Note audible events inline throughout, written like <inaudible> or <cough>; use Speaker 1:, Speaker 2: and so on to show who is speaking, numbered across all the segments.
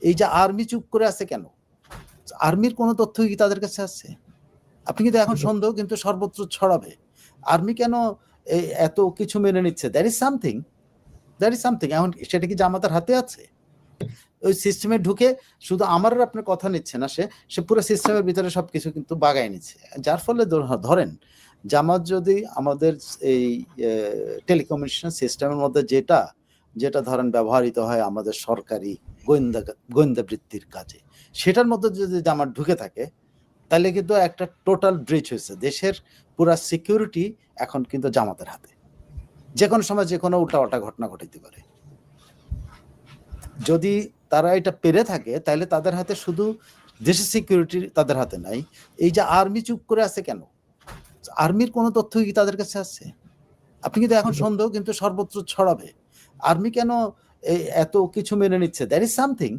Speaker 1: এই যে আর্মি চুপ করে আছে কেন? আর্মির কোনো তথ্য কি তাদের কাছে আছে? আপনি কিন্তু এখন সন্দেহ কিন্তু সর্বত্র ছড়াবে। আর্মি কেন এত কিছু মেনে নিচ্ছে? That is something that is something এখন সেটা কি জামাতার হাতে আছে? ওই সিস্টেমে ঢুকে শুধু আমার আর আপনার কথা নিচ্ছে না সে সে পুরো সিস্টেমের ভিতরে সব কিছু কিন্তু বাগায় নিচ্ছে। যার ফলে ধর- ধরেন, জামাত যদি আমাদের এই টেলিকমিউনিকেশন সিস্টেমের মধ্যে যেটা যেটা ধরেন ব্যবহৃত হয় আমাদের সরকারি গোয়েন্দা গোয়েন্দা বৃত্তির কাজে। সেটার মধ্যে যদি জামাত ঢুকে থাকে তাহলে কিন্তু একটা টোটাল ব্রিজ হয়েছে। দেশের পুরা সিকিউরিটি এখন কিন্তু জামাতের হাতে। যে কোনো সময় যে কোনো উল্টাপাল্টা ঘটনা ঘটাইতে পারে। যদি তারা এটা পেরে থাকে তাহলে তাদের হাতে শুধু দেশের সিকিউরিটি তাদের হাতে নাই। এই যে আর্মি চুপ করে আছে কেন? আর্মির কোনো তথ্য কি তাদের কাছে আছে? আপনি কিন্তু এখন <laughs> সন্দেহ কিন্তু সর্বত্র ছড়াবে। আর্মি কেন এত কিছু মেনে নিচ্ছে? That is something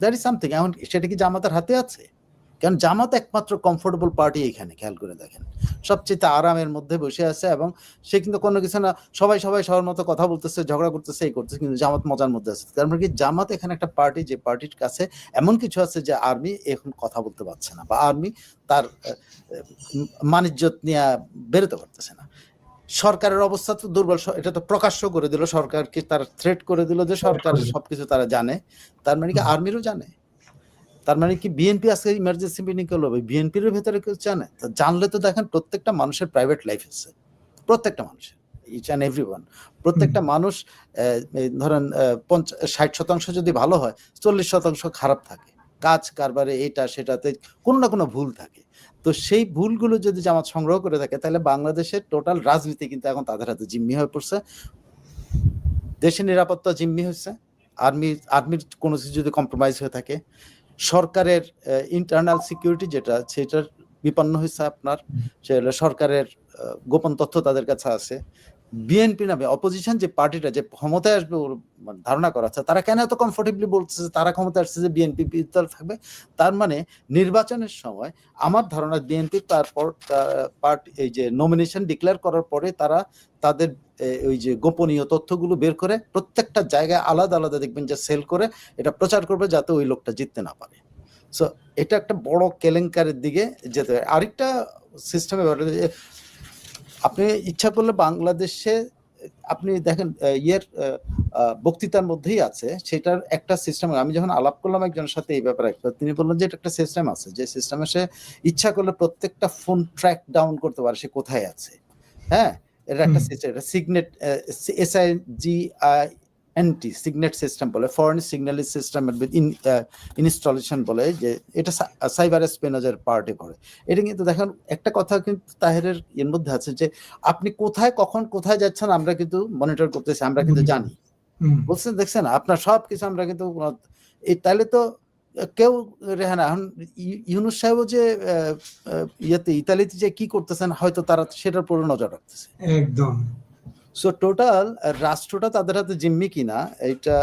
Speaker 1: that is something এখন সেটা কি জামাতের হাতে আছে? কারণ জামাত একমাত্র কমফোর্টেবল পার্টি এখানে, খেয়াল করে দেখেন। সবচেয়ে আরামের মধ্যে বসে আছে এবং সে কিন্তু কোনো কিছু না, সবাই সবাই সবার মতো কথা বলতেছে, ঝগড়া করতেছে, এই করতেছে, কিন্তু জামাত মজার মধ্যে আছে। মানে কি জামাত এখানে একটা পার্টি যে পার্টির কাছে এমন কিছু আছে যে আর্মি এখন কথা বলতে পারছে না বা আর্মি তার মানিজ্যত নিয়ে বেরোতে পারতেছে না। সরকারের অবস্থা তো দুর্বল। এটা তো প্রকাশ্য করে দিল সরকারকে তারা থ্রেট করে দিল যে সরকার। সবকিছু তারা জানে। তার মানে কি আর্মিরও জানে? তার মানে কি বিএনপি আজকে ইমার্জেন্সি মিটিং করল? বিএনপির ভেতরে কেউ জানে? তো জানলে তো দেখেন প্রত্যেকটা মানুষের প্রাইভেট লাইফ আছে। প্রত্যেকটা মানুষের ইচ অ্যান্ড এভরি প্রত্যেকটা মানুষ এই ধরেন পঞ্চাশ ষাট শতাংশ যদি ভালো হয় চল্লিশ শতাংশ খারাপ থাকে। কাজ কারবারে এটা সেটাতে কোনো না কোনো ভুল থাকে। তো সেই ভুলগুলো যদি জামাত সংগ্রহ করে থাকে তাহলে বাংলাদেশের টোটাল রাজনীতি কিন্তু এখন তাদের হাতে জিম্মি হয়ে পড়ছে। দেশের নিরাপত্তা জিম্মি হয়েছে আর্মি আর্মির কোনো কিছু যদি কম্প্রোমাইজ হয়ে থাকে সরকারের ইন্টারনাল সিকিউরিটি যেটা সেটার বিপন্ন হয়েছে আপনার। সরকারের গোপন তথ্য তাদের কাছে আছে। বিএনপি নামে অপোজিশন যে পার্টিটা যে ক্ষমতায় আসবে ওর ধারণা করা আছে, তারা কেন এত কমফোর্টেবলি বলছে তারা ক্ষমতায় আসছে যে বিএনপি বিরুদ্ধে থাকবে? তার মানে নির্বাচনের সময় আমার ধারণা বিএনপি তারপর পার্টি এই যে নমিনেশন ডিক্লেয়ার করার পরে তারা তাদের ওই যে গোপনীয় তথ্যগুলো বের করে প্রত্যেকটা জায়গায় আলাদা আলাদা দেখবেন যে সেল করে এটা প্রচার করবে যাতে ওই লোকটা জিততে না পারে। সো এটা একটা বড় কেলেঙ্কারের দিকে যেতে আরেকটা সিস্টেমে আপনি ইচ্ছা করলে বাংলাদেশে আপনি দেখেন ইয়ের বক্তৃতার মধ্যেই আছে সেটার একটা সিস্টেম আমি যখন আলাপ করলাম একজনের সাথে এই ব্যাপারে তিনি বললেন যে এটা একটা সিস্টেম আছে। যে সিস্টেমে সে ইচ্ছা করলে প্রত্যেকটা ফোন ট্র্যাক ডাউন করতে পারে সে কোথায় আছে। হ্যাঁ? এটা একটা সিস্টেম এটা SIGINT S I G I NT SIGINT system বলে foreign signal system in installation বলে যে এটা সাইবার স্পেনাজের পার্টে পড়ে। এটা কিন্তু দেখেন একটা কথা কিন্তু তাহেরের এর মধ্যে আছে যে আপনি কোথায় কখন কোথায় যাচ্ছেন আমরা কিন্তু মনিটর করতেছি আমরা কিন্তু জানি। বলছেন দেখছেন আপনার সব কিছু আমরা কিন্তু এই তাহলে তো কেউ রেহানা এখন ইউনুস সাহেব যে ইয়েতে ইতালিতে যে কি করতেছেন হয়তো তারা সেটার উপর নজর রাখতেছে।
Speaker 2: একদম।
Speaker 1: সো টোটাল রাষ্ট্রটা তাদের হাতে জিম্মি কিনা এটা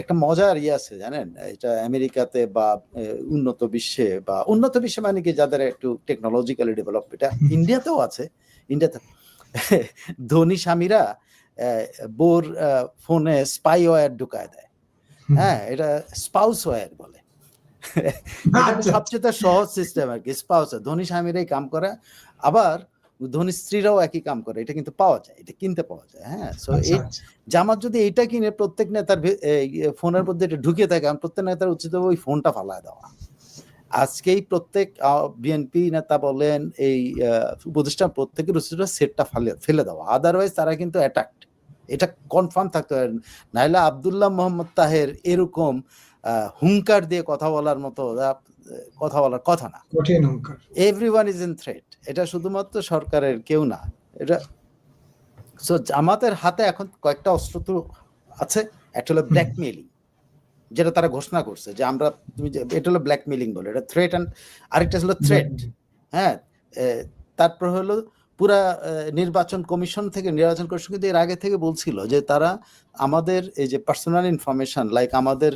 Speaker 1: একটা মজার ইয়ে আছে জানেন? এটা আমেরিকাতে বা উন্নত বিশ্বে বা উন্নত বিশ্বে মানে কি যাদের একটু টেকনোলজিক্যালি ডেভেলপ এটা ইন্ডিয়াতেও আছে ইন্ডিয়াতে। ধনী স্বামীরা বোর ফোনে স্পাই ওয়্যার ঢুকায় দেয়। হ্যাঁ এটা স্পাউস ওয়্যার বলে।
Speaker 2: আচ্ছা।
Speaker 1: সবচেয়ে সহজ সিস্টেম আর কি স্পাউস ধনী স্বামীরাই কাম করে। আবার ধনী স্ত্রীরাও একই কাম করে এটা কিন্তু পাওয়া যায় এটা কিনতে পাওয়া যায় হ্যাঁ? সো এই। জামাত যদি এটা কিনে প্রত্যেক নেতার ফোনের মধ্যে এটা ঢুকিয়ে থাকে কারণ প্রত্যেক নেতার উচিত হবে ওই ফোনটা ফালায় দেওয়া। আজকেই প্রত্যেক বিএনপি নেতা বলেন এই উপদেষ্টা প্রত্যেকের উচিত সেটটা ফেলে ফেলে দেওয়া। আদারওয়াইজ তারা কিন্তু অ্যাটাক্ট এটা কনফার্ম থাকতে পারে। নাইলে আবদুল্লাহ মোহাম্মদ তাহের এরকম হুঙ্কার দিয়ে কথা বলার মতো কথা বলার কথা না।
Speaker 2: অঙ্কার
Speaker 1: এভরিওয়ান ইজ ইন থ্রেট এটা শুধুমাত্র সরকারের কেউ না। এটা সো জামাতের হাতে এখন কয়েকটা অস্ত্র তো আছে। একটা হলো ব্ল্যাকমেইলিং যেটা তারা ঘোষণা করছে যে আমরা তুমি যে এটা হলো ব্ল্যাকমেইলিং বলে এটা থ্রেট অ্যান্ড আরেকটা হলো থ্রেট হ্যাঁ? তারপর হলো পুরা নির্বাচন কমিশন থেকে নির্বাচন কমিশন কিন্তু এর আগে থেকে বলছিল যে তারা আমাদের এই যে পার্সোনাল ইনফরমেশন লাইক আমাদের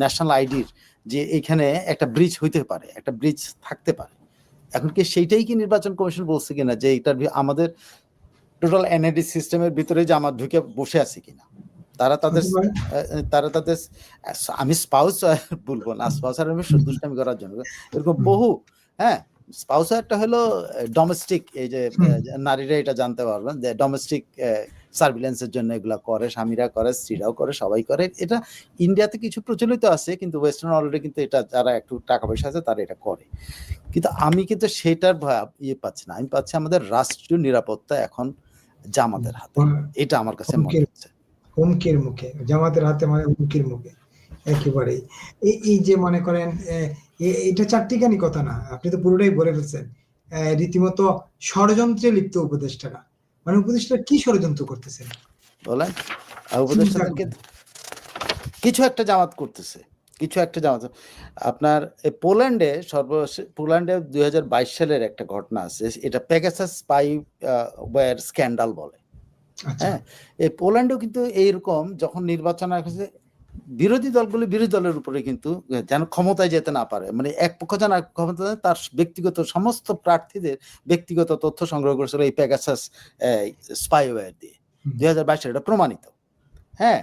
Speaker 1: ন্যাশনাল আইডির যে এখানে একটা ব্রিজ হইতে পারে একটা ব্রিজ থাকতে পারে। এখন কি সেইটাই কি নির্বাচন কমিশন বলছে কিনা যে এটার ভি- আমাদের টোটাল এনআইডি সিস্টেমের ভিতরে যে আমার ঢুকে বসে আছে কিনা? তারা তাদের তারা তাদের আমি স্পাউস বলব না স্পাউস আর আমি দুষ্টামি করার জন্য। এরকম বহু হ্যাঁ স্পাউস একটা হলো ডোমেস্টিক এই যে নারীরা এটা জানতে পারবেন যে ডোমেস্টিক সার্ভিলেন্সের জন্য এগুলা করে স্বামীরা করে স্ত্রীরাও করে সবাই করে। এটা ইন্ডিয়াতে কিছু প্রচলিত আছে কিন্তু ওয়েস্টার্ন অলরেডি কিন্তু এটা যারা একটু টাকা পয়সা আছে তারা এটা করে। কিন্তু আমি কিন্তু সেটার ইয়ে পাচ্ছি না। আমি পাচ্ছি আমাদের রাষ্ট্রীয় নিরাপত্তা এখন জামাতের হাতে। এটা আমার কাছে মনে হচ্ছে।
Speaker 2: হুমকির মুখে। জামাতের হাতে মানে হুমকির মুখে। একেবারেই। এই যে মনে করেন এটা চারটিখানি কথা না। আপনি তো পুরোটাই বলে ফেলছেন। রীতিমতো ষড়যন্ত্রে লিপ্ত উপদেষ্টারা। মানে উপদেষ্টা কি ষড়যন্ত্র করতেছেন?
Speaker 1: বলেন। উপদেষ্টাদেরকে কিছু একটা জামাত করতেছে। কিছু একটা জামাত আপনার এই পোল্যান্ডে সর্বশেষ পোল্যান্ডে দুই হাজার বাইশ সালের একটা ঘটনা আছে এটা পেগাসাস স্পাই ওয়্যার স্ক্যান্ডাল বলে।
Speaker 2: আচ্ছা।
Speaker 1: হ্যাঁ এই পোল্যান্ডেও কিন্তু এইরকম যখন নির্বাচন আসে বিরোধী দলগুলি বিরোধী দলের উপরে কিন্তু যেন ক্ষমতায় যেতে না পারে। মানে এক পক্ষ যেন ক্ষমতা তার ব্যক্তিগত সমস্ত প্রার্থীদের ব্যক্তিগত তথ্য সংগ্রহ করেছিল এই প্যাগাসাস স্পাইওয়্যার দিয়ে। দুই হাজার বাইশে এটা প্রমাণিত। হ্যাঁ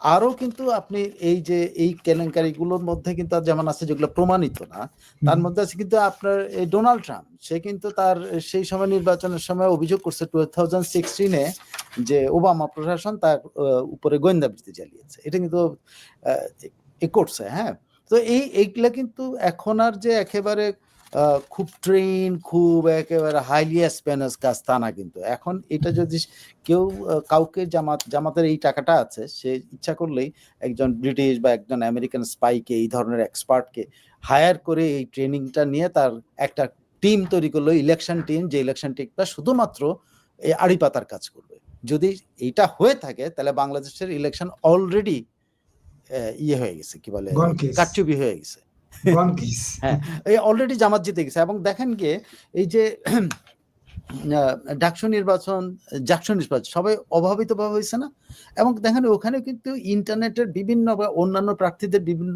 Speaker 1: আরও কিন্তু আপনি এই যে এই কেলেঙ্কারিগুলোর মধ্যে কিন্তু যেমন আছে যেগুলো প্রমাণিত না তার মধ্যে আছে কিন্তু আপনার এই ডোনাল্ড ট্রাম্প সে কিন্তু তার সেই সময় নির্বাচনের সময় অভিযোগ করছে টু থাউজেন্ড সিক্সটিনে যে ওবামা প্রশাসন তার উপরে গোয়েন্দাবৃত্তি চালিয়েছে। এটা কিন্তু এ করছে হ্যাঁ? তো এই এইগুলা কিন্তু এখন আর যে একেবারে খুব ট্রেন খুব একেবারে হাইলি স্প্যানাস কাজ তা না কিন্তু। এখন এটা যদি কেউ কাউকে জামাত জামাতের এই টাকাটা আছে সে ইচ্ছা করলেই একজন ব্রিটিশ বা একজন আমেরিকান স্পাইকে এই ধরনের এক্সপার্টকে হায়ার করে এই ট্রেনিংটা নিয়ে তার একটা টিম তৈরি করল ইলেকশন টিম যে ইলেকশন টিমটা শুধুমাত্র এই আড়ি পাতার কাজ করবে। যদি এইটা হয়ে থাকে তাহলে বাংলাদেশের ইলেকশন অলরেডি ইয়ে হয়ে গেছে কি বলে? কারচুপি হয়ে গেছে। <laughs> হ্যাঁ। অলরেডি জামাত জিতে গেছে। এবং দেখেন গিয়ে এই যে <clears throat> ডাকসু নির্বাচন, জাকসু নির্বাচন, সবাই অভাবিত ভাবে হয়েছে না? এবং দেখেন ওখানে কিন্তু ইন্টারনেটের বিভিন্ন অন্যান্য প্রার্থীদের বিভিন্ন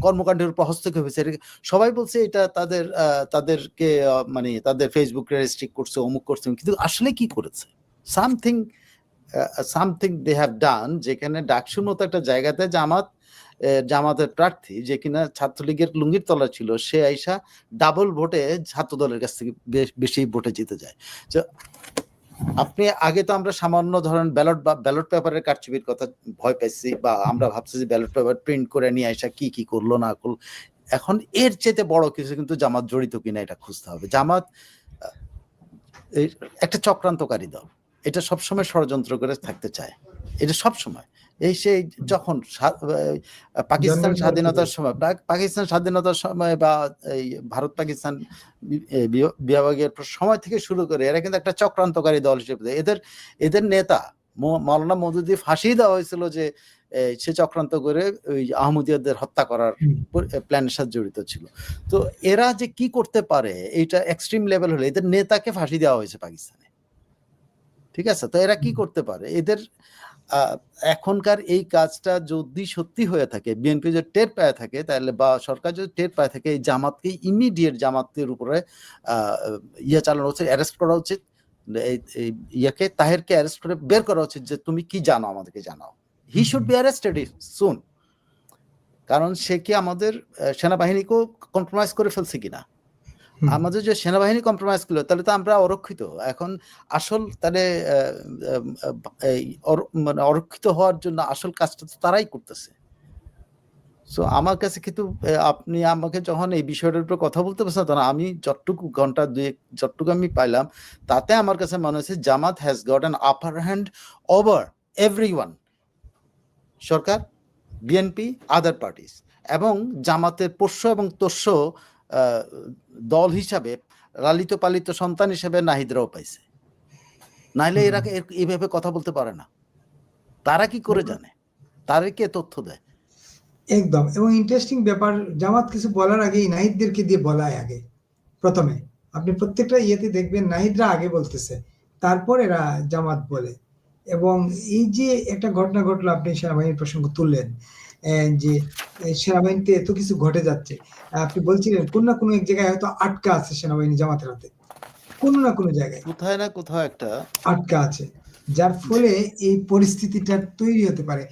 Speaker 1: কর্মকাণ্ডের উপর হস্তক্ষেপ হয়েছে। সবাই বলছে এটা তাদের তাদেরকে মানে তাদের ফেসবুক রেস্ট্রিক্ট করছে, অমুক করছে। কিন্তু আসলে কি করেছে? Something something they have done যেখানে ডাকসুর মতো একটা জায়গাতে জামাত জামাতের প্রার্থী যে কিনা ছাত্রলীগের লুঙ্গির তলা ছিল, সে আইসা ডাবল ভোটে ছাত্র দলের কাছ থেকে বেশ- ভোটে জিতে যায়। তো আপনি, আগে তো আমরা সামান্য ধরেন ব্যালট বা ব্যালট পেপারের কারচুপির কথা ভয় পাইছি বা আমরা ভাবছি যে ব্যালট পেপার প্রিন্ট করে নিয়ে আসা কি কি করল, না করল। এখন এর চেয়ে বড় কিছু কিন্তু জামাত জড়িত কিনা এটা খুঁজতে হবে। জামাত একটা চক্রান্তকারী দল। এটা সবসময় ষড়যন্ত্র করে থাকতে চায়। এটা সবসময়। এই সেই যখন পাকিস্তান স্বাধীনতার সময় পাকিস্তান স্বাধীনতার সময় বা এই ভারত পাকিস্তান বিভাগের সময় থেকে শুরু করে এরা কিন্তু একটা চক্রান্তকারী দল হিসেবে এদের এদের নেতা মৌ- মাওলানা মৌদুদি ফাঁসি দেওয়া হয়েছিল যে সে চক্রান্ত করে ওই আহমদিয়াদের হত্যা করার প্ল্যানের সাথে জড়িত ছিল। তো এরা যে কি করতে পারে এইটা এক্সট্রিম লেভেল হলে এদের নেতাকে ফাঁসি দেওয়া হয়েছে পাকিস্তানে। ঠিক আছে? তো এরা কি করতে পারে? এদের এখনকার এই কাজটা যদি সত্যি হয়ে থাকে বিএনপি যদি টের পায় থাকে, তাহলে বা সরকার যদি টের পায় থাকে, এই জামাতকে ইমিডিয়েট জামাতের উপরে ইয়ে চালানো উচিত অ্যারেস্ট করা উচিত। ইয়াকে, তাহেরকে অ্যারেস্ট করে বের করা উচিত যে, তুমি কি জানো আমাদেরকে জানাও? He should be arrested soon কারণ সে কি আমাদের সেনাবাহিনীকেও কম্প্রোমাইজ করে ফেলছে কিনা। আমাদের যে সেনাবাহিনী কম্প্রোমাইজ করল তাহলে তো আমরা অরক্ষিত। এখন আসল তাহলে মানে অরক্ষিত হওয়ার জন্য আসল কাজটা তো তারাই করতেছে। সো আমার কাছে কিন্তু আপনি আমাকে যখন এই বিষয়টার উপর কথা বলতে পারছেন তখন আমি যতটুকু ঘণ্টা দুই যতটুকু আমি পাইলাম, তাতে আমার কাছে মনে হচ্ছে Jamaat has got an upper hand over every one Sarkar BNP other parties এবং জামাতের পোষ্য এবং তোষ্য দল হিসাবে লালিত পালিত সন্তান হিসেবে নাহিদরাও পাইছে। নাইলে এরা এইভাবে কথা বলতে পারে না। তারা কি করে জানে? তারা কে তথ্য দেয়?
Speaker 2: একদম। এবং ইন্টারেস্টিং ব্যাপার জামাত কিছু বলার আগে নাহিদদেরকে দিয়ে বলায় আগে। প্রথমে আপনি প্রত্যেকটা ইয়েতে দেখবেন নাহিদরা আগে বলতেছে তারপর এরা জামাত বলে। এবং এই যে একটা ঘটনা ঘটলো আপনি সেনাবাহিনীর প্রসঙ্গ তুললেন যে সেনাবাহিনীতে এত কিছু ঘটে যাচ্ছে। আপনি বলছিলেন কোন না কোনো এক জায়গায় হয়তো আটকা আছে সেনাবাহিনী জামাতের হাতে। কোন না কোনো জায়গায়।
Speaker 1: কোথায় না কোথাও একটা
Speaker 2: আটকা আছে। যার ফলে এই পরিস্থিতিটা তৈরি হতে পারে।